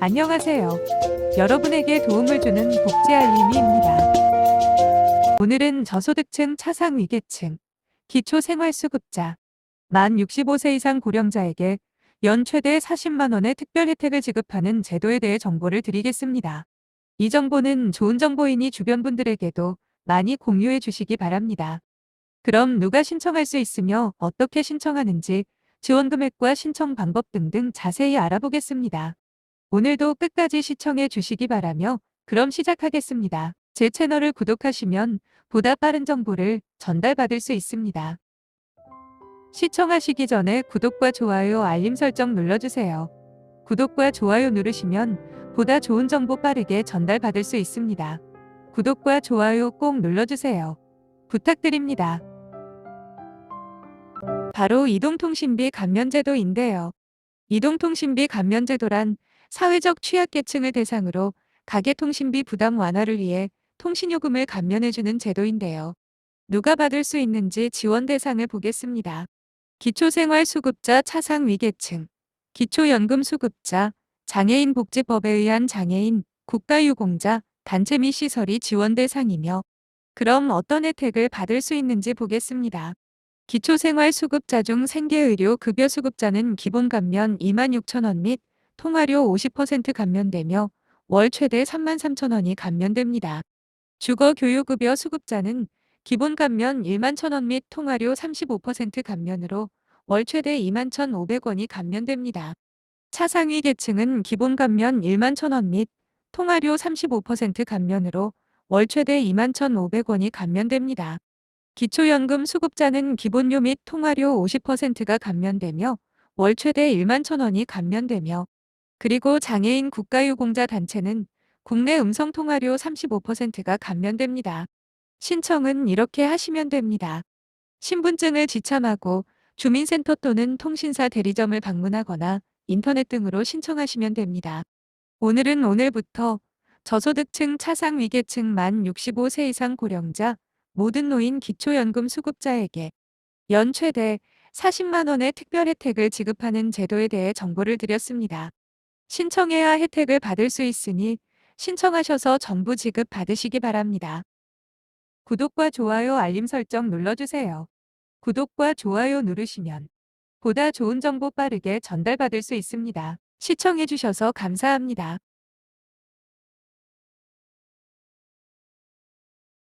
안녕하세요. 여러분에게 도움을 주는 복지 알림이입니다. 오늘은 저소득층 차상 위계층 기초생활수급자 만 65세 이상 고령자에게 연 최대 40만 원의 특별 혜택을 지급하는 제도에 대해 정보를 드리겠습니다. 이 정보는 좋은 정보이니 주변 분들에게도 많이 공유해 주시기 바랍니다. 그럼 누가 신청할 수 있으며 어떻게 신청하는지 지원 금액과 신청 방법 등등 자세히 알아보겠습니다. 오늘도 끝까지 시청해 주시기 바라며 그럼 시작하겠습니다. 제 채널을 구독하시면 보다 빠른 정보를 전달받을 수 있습니다. 시청하시기 전에 구독과 좋아요, 알림 설정 눌러주세요. 구독과 좋아요 누르시면 보다 좋은 정보 빠르게 전달받을 수 있습니다. 구독과 좋아요 꼭 눌러주세요. 부탁드립니다. 바로 이동통신비 감면제도인데요. 이동통신비 감면제도란 사회적 취약계층을 대상으로 가계통신비 부담 완화를 위해 통신요금을 감면해주는 제도인데요. 누가 받을 수 있는지 지원 대상을 보겠습니다. 기초생활수급자 차상위계층, 기초연금수급자, 장애인 복지법에 의한 장애인, 국가유공자, 단체 및 시설이 지원 대상이며 그럼 어떤 혜택을 받을 수 있는지 보겠습니다. 기초생활수급자 중 생계의료 급여 수급자는 기본 감면 26,000원 및 통화료 50% 감면되며 월 최대 33,000원이 감면됩니다. 주거교육급여 수급자는 기본 감면 1만 1,000원 및 통화료 35% 감면으로 월 최대 2만 1,500원이 감면됩니다. 차상위 계층은 기본 감면 1만 1,000원 및 통화료 35% 감면으로 월 최대 2만 1,500원이 감면됩니다. 기초연금 수급자는 기본료 및 통화료 50%가 감면되며 월 최대 1만 1,000원이 감면되며 그리고 장애인 국가유공자 단체는 국내 음성 통화료 35%가 감면됩니다. 신청은 이렇게 하시면 됩니다. 신분증을 지참하고 주민센터 또는 통신사 대리점을 방문하거나 인터넷 등으로 신청하시면 됩니다. 오늘은 오늘부터 저소득층 차상 위계층 만 65세 이상 고령자 모든 노인 기초연금 수급자에게 연 최대 40만 원의 특별 혜택을 지급하는 제도에 대해 정보를 드렸습니다. 신청해야 혜택을 받을 수 있으니 신청하셔서 정부 지급 받으시기 바랍니다. 구독과 좋아요 알림 설정 눌러주세요. 구독과 좋아요 누르시면 보다 좋은 정보 빠르게 전달받을 수 있습니다. 시청해주셔서 감사합니다.